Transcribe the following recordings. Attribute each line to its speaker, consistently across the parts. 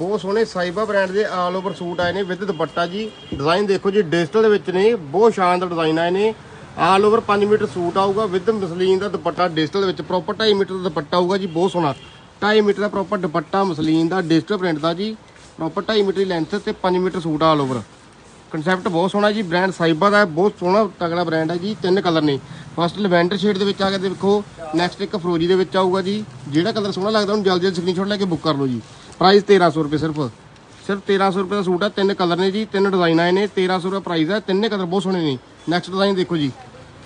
Speaker 1: ਬਹੁਤ ਸੋਹਣੇ ਸਾਈਬਾ ਬ੍ਰਾਂਡ ਦੇ ਆਲ ਓਵਰ ਸੂਟ ਆਏ ਨੇ ਵਿਦ ਦੁਪੱਟਾ ਜੀ। ਡਿਜ਼ਾਈਨ ਦੇਖੋ ਜੀ ਡਿਜੀਟਲ ਦੇ ਵਿੱਚ ਨੇ, ਬਹੁਤ ਸ਼ਾਨਦਾਰ ਡਿਜ਼ਾਈਨ ਆਏ ਨੇ। ਆਲ ਓਵਰ 5 ਮੀਟਰ ਸੂਟ ਆਊਗਾ ਵਿਦ ਮਸਲੀਨ ਦਾ ਦੁਪੱਟਾ ਡਿਜੀਟਲ ਦੇ ਵਿੱਚ ਪ੍ਰੋਪਰ 2.5 ਮੀਟਰ ਦਾ ਦੁਪੱਟਾ ਆਊਗਾ ਜੀ, ਬਹੁਤ ਸੋਹਣਾ। 2.5 ਮੀਟਰ ਦਾ ਪ੍ਰੋਪਰ ਦੁਪੱਟਾ ਮਸਲੀਨ ਦਾ ਡਿਜੀਟਲ ਪ੍ਰਿੰਟ ਦਾ ਜੀ ਪ੍ਰੋਪਰ 2.5 ਮੀਟਰ ਦੀ ਲੈਂਥ ਤੇ 5 meter suit all over concept ਬਹੁਤ ਸੋਹਣਾ ਜੀ ਬ੍ਰਾਂਡ ਸਾਈਬਾ ਦਾ, ਬਹੁਤ ਸੋਹਣਾ ਤਗੜਾ ਬ੍ਰਾਂਡ ਹੈ ਜੀ, ਤਿੰਨ ਕਲਰ ਨੇ। ਫਸਟ ਲਵੈਂਡਰ ਸ਼ੇਡ ਦੇ ਵਿੱਚ ਆ ਕੇ ਦੇਖੋ ਨੈਕਸਟ ਇੱਕ ਫਰੋਜੀ ਦੇ ਵਿੱਚ ਆਊਗਾ ਜੀ। ਜਿਹੜਾ ਕਲਰ ਸੋਹਣਾ ਲੱਗਦਾ, ਉਹਨੂੰ ਜਲਦੀ ਜਲਦੀ ਸਕਰੀਨਸ਼ਾਟ ਲੈ ਕੇ ਬੁੱਕ ਕਰ ਲਓ ਜੀ। ਪ੍ਰਾਈਸ 1300 ਰੁਪਏ ਸਿਰਫ। ਸਿਰਫ 1300 ਰੁਪਏ ਦਾ ਸੂਟ ਹੈ ਤਿੰਨ ਕਲਰ ਨੇ ਜੀ, ਤਿੰਨ ਡਿਜ਼ਾਈਨ ਆਏ ਨੇ 1300 ਰੁਪਏ ਪ੍ਰਾਈਸ ਹੈ ਤਿੰਨੇ ਕਲਰ ਬਹੁਤ ਸੋਹਣੇ ਨੇ। ਨੈਕਸਟ ਡਿਜ਼ਾਈਨ ਦੇਖੋ ਜੀ।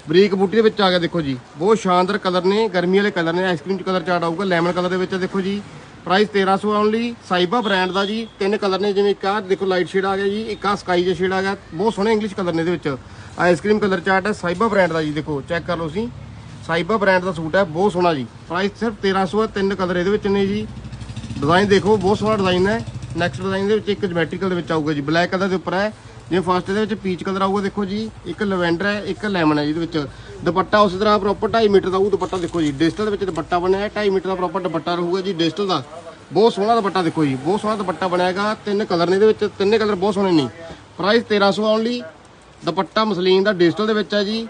Speaker 1: ਬਰੀਕ ਬੂਟੀ ਦੇ ਵਿੱਚ ਆ ਗਿਆ, ਦੇਖੋ ਜੀ। ਬਹੁਤ ਸ਼ਾਨਦਾਰ ਕਲਰ ਨੇ, ਗਰਮੀ ਵਾਲੇ ਕਲਰ ਨੇ ਆਈਸਕ੍ਰੀਮ ਚ ਕਲਰ ਚਾਰਟ ਆਊਗਾ ਲੈਮਨ ਕਲਰ ਦੇ ਵਿੱਚ ਦੇਖੋ ਜੀ। ਪ੍ਰਾਈਸ 1300 ਓਨਲੀ ਸਾਈਬਾ ਬ੍ਰਾਂਡ ਦਾ ਜੀ, ਤਿੰਨ ਕਲਰ ਨੇ, ਜਿਵੇਂ ਇੱਕ ਆਹ ਦੇਖੋ ਲਾਈਟ ਸ਼ੇਡ ਆ ਗਿਆ ਜੀ, ਇੱਕ ਆ ਸਕਾਈ ਜਿਹਾ ਸ਼ੇਡ ਆ ਗਿਆ, ਬਹੁਤ ਸੋਹਣੇ ਇੰਗਲਿਸ਼ ਕਲਰ ਨੇ ਇਹਦੇ ਵਿੱਚ। ਆਈਸਕ੍ਰੀਮ ਕਲਰ ਚਾਰਟ ਹੈ ਸਾਈਬਾ ਬ੍ਰਾਂਡ ਦਾ ਜੀ, ਦੇਖੋ ਚੈੱਕ ਕਰ ਲਓ ਤੁਸੀਂ। ਸਾਈਬਾ ਬ੍ਰਾਂਡ ਦਾ ਸੂਟ ਹੈ ਬਹੁਤ ਸੋਹਣਾ ਜੀ। ਪ੍ਰਾਈਸ ਸਿਰਫ 1300 ਹੈ ਤਿੰਨ ਕਲਰ ਇਹਦੇ ਵਿੱਚ ਨੇ ਜੀ। ਡਿਜ਼ਾਈਨ ਦੇਖੋ, ਬਹੁਤ ਸੋਹਣਾ ਡਿਜ਼ਾਈਨ ਹੈ। ਨੈਕਸਟ ਡਿਜ਼ਾਈਨ ਦੇ ਵਿੱਚ ਇੱਕ ਜਮੈਟ੍ਰੀਕਲ ਦੇ ਵਿੱਚ ਆਊਗਾ ਜੀ ਬਲੈਕ ਕਲਰ ਦੇ ਉੱਪਰ ਹੈ। ਜਿਵੇਂ ਫਸਟ ਦੇ ਵਿੱਚ ਪੀਚ ਕਲਰ ਆਊਗਾ, ਦੇਖੋ ਜੀ, ਇੱਕ ਲਵੈਂਡਰ ਹੈ, ਇੱਕ ਲੈਮਨ ਹੈ ਜਿਹਦੇ ਵਿੱਚ। ਦੁਪੱਟਾ ਉਸੇ ਤਰ੍ਹਾਂ ਪ੍ਰੋਪਰ 2.5 ਮੀਟਰ ਦਾ ਉਹ ਦੁਪੱਟਾ ਦੇਖੋ ਜੀ ਡਿਜੀਟਲ ਦੇ ਵਿੱਚ ਦੁਪੱਟਾ ਬਣਿਆ ਹੈ 2.5 ਮੀਟਰ ਦਾ ਪ੍ਰੋਪਰ ਦੁਪੱਟਾ ਰਹੂਗਾ ਜੀ ਡਿਜੀਟਲ ਦਾ। ਬਹੁਤ ਸੋਹਣਾ ਦੁਪੱਟਾ ਦੇਖੋ ਜੀ, ਬਹੁਤ ਸੋਹਣਾ ਦੁਪੱਟਾ ਬਣਾਏਗਾ ਤਿੰਨ ਕਲਰ ਨੇ ਇਹਦੇ ਵਿੱਚ, ਤਿੰਨੇ ਕਲਰ ਬਹੁਤ ਸੋਹਣੇ ਨੇ। ਪ੍ਰਾਈਸ 1300 ਓਨਲੀ ਦੁਪੱਟਾ ਮਸਲੀਨ ਦਾ ਡਿਜੀਟਲ ਦੇ ਵਿੱਚ ਹੈ ਜੀ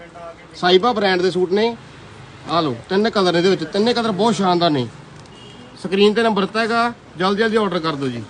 Speaker 1: ਸਾਈਬਾ ਬ੍ਰਾਂਡ ਦੇ ਸੂਟ ਨੇ। ਆ ਲਓ, ਤਿੰਨ ਕਲਰ ਨੇ ਇਹਦੇ ਵਿੱਚ, ਤਿੰਨੇ ਕਲਰ ਬਹੁਤ ਸ਼ਾਨਦਾਰ ਨੇ। ਸਕਰੀਨ ਤੇ ਨੰਬਰ ਦਿੱਤਾ ਹੈਗਾ। ਜਲਦੀ ਜਲਦੀ ਆਰਡਰ ਕਰ ਦਿਓ ਜੀ।